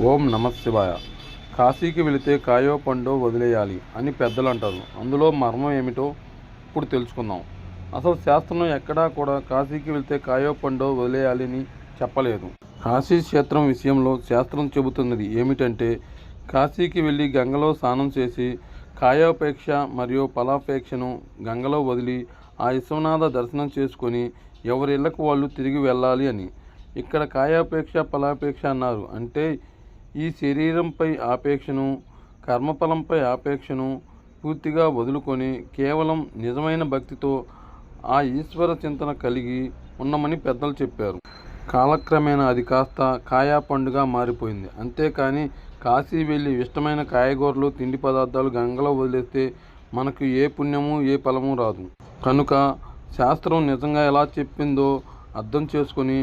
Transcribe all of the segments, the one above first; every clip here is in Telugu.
ఓం నమశివాయ కాశీకి వెళితే కాయో పండో వదిలేయాలి అని పెద్దలు అంటారు అందులో మర్మం ఏమిటో ఇప్పుడు తెలుసుకుందాం. అసలు శాస్త్రం ఎక్కడా కూడా కాశీకి వెళితే కాయో పండో వదిలేయాలి అని చెప్పలేదు. కాశీ క్షేత్రం విషయంలో శాస్త్రం చెబుతున్నది ఏమిటంటే కాశీకి వెళ్ళి గంగలో స్నానం చేసి కాయోపేక్ష మరియు ఫలాపేక్షను గంగలో వదిలి ఆ విశ్వనాథ దర్శనం చేసుకొని ఎవరిళ్ళకు వాళ్ళు తిరిగి వెళ్ళాలి అని. ఇక్కడ కాయాపేక్ష ఫలాపేక్ష అన్నారు. అంటే ఈ శరీరంపై ఆపేక్షను కర్మఫలంపై ఆపేక్షను పూర్తిగా వదులుకొని కేవలం నిజమైన భక్తితో ఆ ఈశ్వర చింతన కలిగి ఉన్నమని పెద్దలు చెప్పారు. కాలక్రమేణా అది కాస్త కాయా పండుగ మారిపోయింది. అంతేకాని కాశీ వెళ్ళి ఇష్టమైన కాయగూరలు తిండి పదార్థాలు గంగలో వదిలేస్తే మనకు ఏ పుణ్యము ఏ ఫలము రాదు. కనుక శాస్త్రం నిజంగా ఎలా చెప్పిందో అర్థం చేసుకొని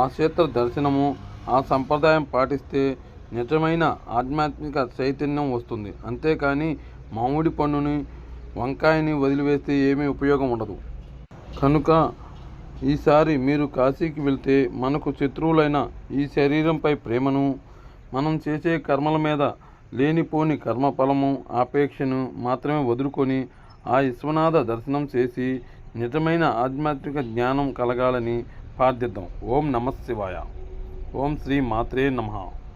ఆ క్షేత్ర దర్శనము ఆ సంప్రదాయం పాటిస్తే నిజమైన ఆధ్యాత్మిక చైతన్యం వస్తుంది. అంతేకాని మామిడి పండుని వంకాయని వదిలివేస్తే ఏమీ ఉపయోగం ఉండదు. కనుక ఈసారి మీరు కాశీకి వెళ్తే మనకు శత్రువులైన ఈ శరీరంపై ప్రేమను మనం చేసే కర్మల మీద లేనిపోని కర్మఫలము ఆపేక్షను మాత్రమే వదులుకొని ఆ విశ్వనాథ దర్శనం చేసి నిజమైన ఆధ్యాత్మిక జ్ఞానం కలగాలని ప్రార్థిద్దాం. ఓం నమ శివాయ. ఓం శ్రీ మాత్రే నమః.